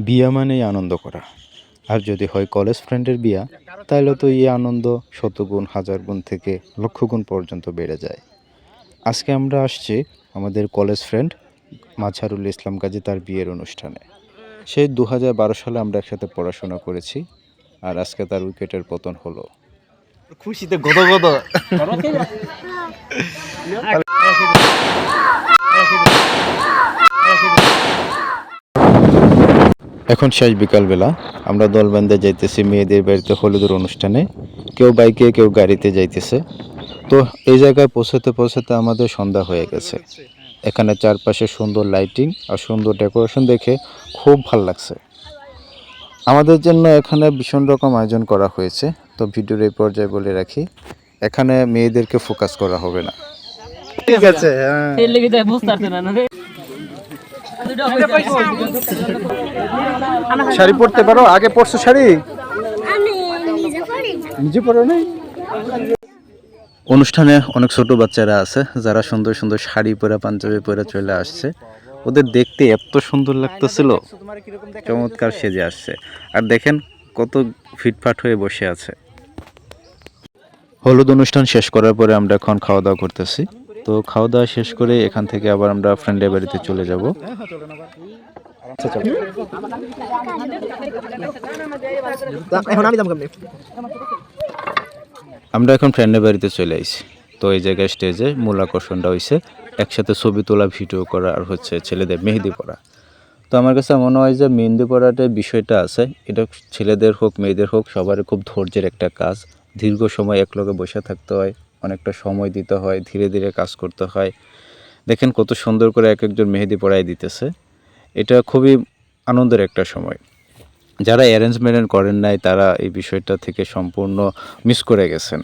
বিয়া মানেই আনন্দ করা আর যদি হয় কলেজ ফ্রেন্ডের বিয়া তাহলে তো এই আনন্দ শতগুণ হাজার গুণ থেকে লক্ষ গুণ পর্যন্ত বেড়ে যায় আজকে আমরা আসছি আমাদের কলেজ ফ্রেন্ড মাঝারুল ইসলাম গাজী তার বিয়ের অনুষ্ঠানে সেই দু হাজার বারো সালে আমরা একসাথে পড়াশোনা করেছি আর আজকে তার উইকেটের পতন হলো খুশিতে গদ গদ এখন শেষ বিকালবেলা। আমরা দল দলবান্ধে যাইতেছি মেয়েদের বাড়িতে হলুদের অনুষ্ঠানে। কেউ বাইকে কেউ গাড়িতে যাইতেছে। তো এই জায়গায় পৌঁছাতে পৌঁছাতে আমাদের সন্ধ্যা হয়ে গেছে। এখানে চারপাশে সুন্দর লাইটিং আর সুন্দর ডেকোরেশন দেখে খুব ভালো লাগছে। আমাদের জন্য এখানে ভীষণ রকম আয়োজন করা হয়েছে। তো ভিডিওর এই পর্যায়ে বলে রাখি এখানে মেয়েদেরকে ফোকাস করা হবে না। ঠিক আছে হ্যাঁ। শাড়ি পরতে পারো? আগে পরছো শাড়ি? নিজে পরো। নাই অনুষ্ঠানে অনেক ছোট বাচ্চারা আছে যারা সুন্দর সুন্দর শাড়ি পরে পাঞ্জাবি পরে চলে আসছে। ওদের দেখতে এত সুন্দর লাগতেছিল। চমৎকার সেজে আসছে। আর দেখেন কত ফিটফাট হয়ে বসে আছে। হলুদ অনুষ্ঠান শেষ করার পরে আমরা এখন খাওয়া দাওয়া করতেছি। তো খাওয়া দাওয়া শেষ করে এখান থেকে আবার আমরা ফ্রেন্ডের বাড়িতে চলে যাব। আমরা এখন ফ্রেন্ডের বাড়িতে চলে আইছি। তো এই জায়গায় স্টেজে মূল আকর্ষণটা হয়েছে একসাথে ছবি তোলা ভিডিও করা আর হচ্ছে ছেলেদের মেহেদি পড়া তো আমার কাছে মনে হয় যে মেহেন্দি পড়াটা বিষয়টা আছে এটা ছেলেদের হোক মেয়েদের হোক সবারই খুব ধৈর্যের একটা কাজ। দীর্ঘ সময় একলগে বসে থাকতে হয় অনেকটা সময় দিতে হয়, ধীরে ধীরে কাজ করতে হয়। দেখেন কত সুন্দর করে এক একজন মেহেদি পড়াই দিতেছে। এটা খুবই আনন্দের একটা সময়। যারা অ্যারেঞ্জমেন্ট করেন নাই, তারা এই বিষয়টা থেকে সম্পূর্ণ মিস করে গেছেন।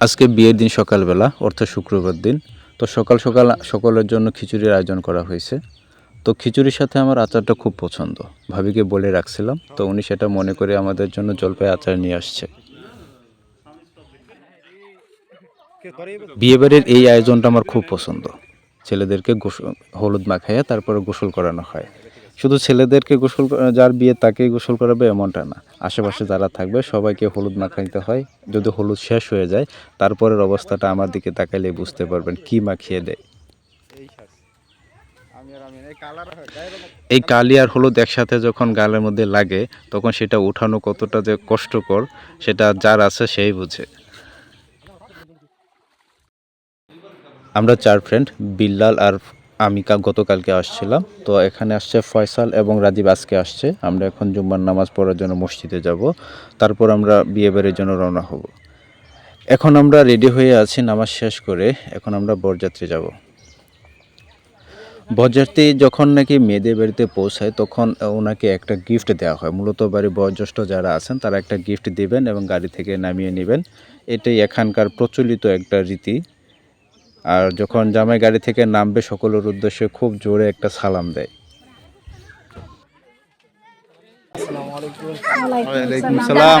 আজকে বিয়ের দিন সকালবেলা, অর্থাৎ শুক্রবার দিন। তো সকাল সকাল সকলের জন্য খিচুড়ির আয়োজন করা হয়েছে। তো খিচুড়ির সাথে আমার আচারটা খুব পছন্দ। ভাবিকে বলে রাখছিলাম, তো উনি সেটা মনে করে আমাদের জন্য জলপাই আচার নিয়ে আসছে। বিয়েবাড়ির এই আয়োজনটা আমার খুব পছন্দ। ছেলেদেরকে গোসল হলুদ মাখাইয়া তারপরে গোসল করানো হয়। শুধু ছেলেদেরকে গোসল যার বিয়ে তাকেই গোসল করাবে এমনটা না। আশেপাশে যারা থাকবে সবাইকে হলুদ মাখাইতে হয়। যদি হলুদ শেষ হয়ে যায়, তারপরের অবস্থাটা আমার দিকে তাকাইলে বুঝতে পারবেন কি মাখিয়ে দেয়। এই কালি আর হলুদ একসাথে যখন গালের মধ্যে লাগে, তখন সেটা উঠানো কতটা যে কষ্টকর, সেটা যার আছে সেই বুঝে। আমরা চার ফ্রেন্ড বিল্লাল আর আমি গতকালকে আসছিলাম। তো এখানে আসছে ফয়সাল এবং রাজীব আজকে আসছে। আমরা এখন জুম্মার নামাজ পড়ার জন্য মসজিদে যাব। তারপর আমরা বিয়ে বাড়ির জন্য রওনা হব। এখন আমরা রেডি হয়ে আছি নামাজ শেষ করে। এখন আমরা বরযাত্রী যাব। বরযাত্রী যখন নাকি মেয়েদের বাড়িতে পৌঁছায় তখন ওনাকে একটা গিফট দেওয়া হয়। মূলত বাড়ি বয়োজ্যেষ্ঠ যারা আছেন তারা একটা গিফট দিবেন এবং গাড়ি থেকে নামিয়ে নেবেন। এটাই এখানকার প্রচলিত একটা রীতি। আর যখন জামাই গাড়ি থেকে নামবে সকলের উদ্দেশ্যে খুব জোরে একটা সালাম দেয়। ওয়ালাইকুম সালাম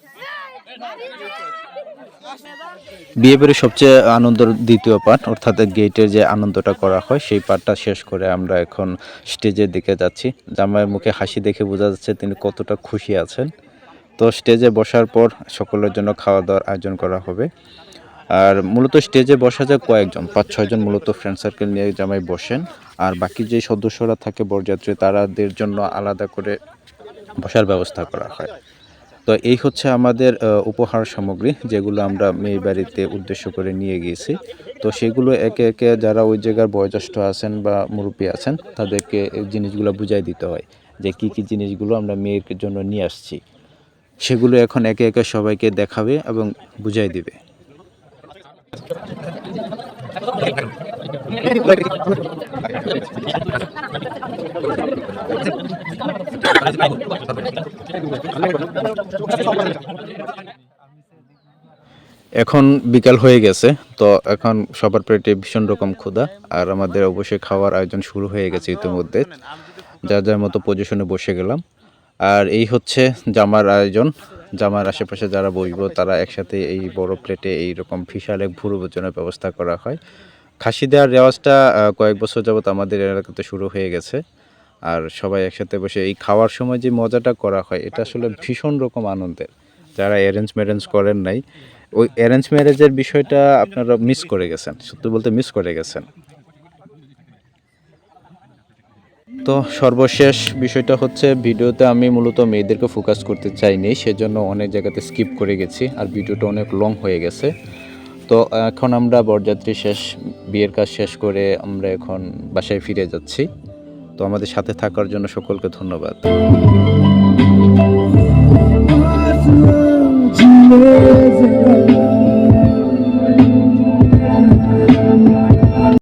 বারাকাতুহু বিয়েবাড়ির সবচেয়ে আনন্দের দ্বিতীয় পার্ট অর্থাৎ গেটের যে আনন্দটা করা হয়, সেই পার্টটা শেষ করে আমরা এখন স্টেজের দিকে যাচ্ছি। জামাইয়ের মুখে হাসি দেখে বোঝা যাচ্ছে তিনি কতটা খুশি আছেন। তো স্টেজে বসার পর সকলের জন্য খাওয়া দাওয়ার আয়োজন করা হবে। আর মূলত স্টেজে বসা যায় কয়েকজন, পাঁচ ছয়জন মূলত ফ্রেন্ড সার্কেল নিয়ে জামাই বসেন। আর বাকি যে সদস্যরা থাকে বরযাত্রী, তারাদের জন্য আলাদা করে বসার ব্যবস্থা করা হয়। তো এই হচ্ছে আমাদের উপহার সামগ্রী যেগুলো আমরা মেয়ে বাড়িতে উদ্দেশ্য করে নিয়ে গিয়েছি। তো সেগুলো একে একে যারা ওই জায়গার বয়োজ্যেষ্ঠ আছেন বা মুরব্বী আছেন, তাদেরকে জিনিসগুলো বুঝাই দিতে হয় যে কি কি জিনিসগুলো আমরা মেয়ের জন্য নিয়ে আসছি। সেগুলো এখন একে একে সবাইকে দেখাবে এবং বুঝাই দিবে। এখন বিকাল হয়ে গেছে, তো এখন সবার পেটে ভীষণ রকম ক্ষুধা, আর আমাদের অবশ্যই খাওয়ার আয়োজন শুরু হয়ে গেছে ইতিমধ্যে। যার যার মতো পজিশনে বসে গেলাম। আর এই হচ্ছে জামার আয়োজন। জামার আশেপাশে যারা বসবো, তারা একসাথে এই বড় প্লেটে এই রকম বিশাল এক ভুরু ভোজনের ব্যবস্থা করা হয়। খাসি দেওয়ার রেওয়াজটা কয়েক বছর যাবত আমাদের এলাকাতে শুরু হয়ে গেছে। আর সবাই একসাথে বসে এই খাওয়ার সময় যে মজাটা করা হয়, এটা আসলে ভীষণ রকম আনন্দের। যারা অ্যারেঞ্জ ম্যারেঞ্জ করেন নাই, ওই অ্যারেঞ্জ ম্যারেজের বিষয়টা আপনারা মিস করে গেছেন, সত্যি বলতে মিস করে গেছেন। তো সর্বশেষ বিষয়টা হচ্ছে, ভিডিওতে আমি মূলত মেয়েদেরকে ফোকাস করতে চাইনি, সেজন্য অনেক জায়গাতে স্কিপ করে গেছি, আর ভিডিওটা অনেক লং হয়ে গেছে। তো এখন আমরা বরযাত্রী শেষ, বিয়ের কাজ শেষ করে আমরা এখন বাসায় ফিরে যাচ্ছি। তো আমাদের সাথে থাকার জন্য সকলকে ধন্যবাদ।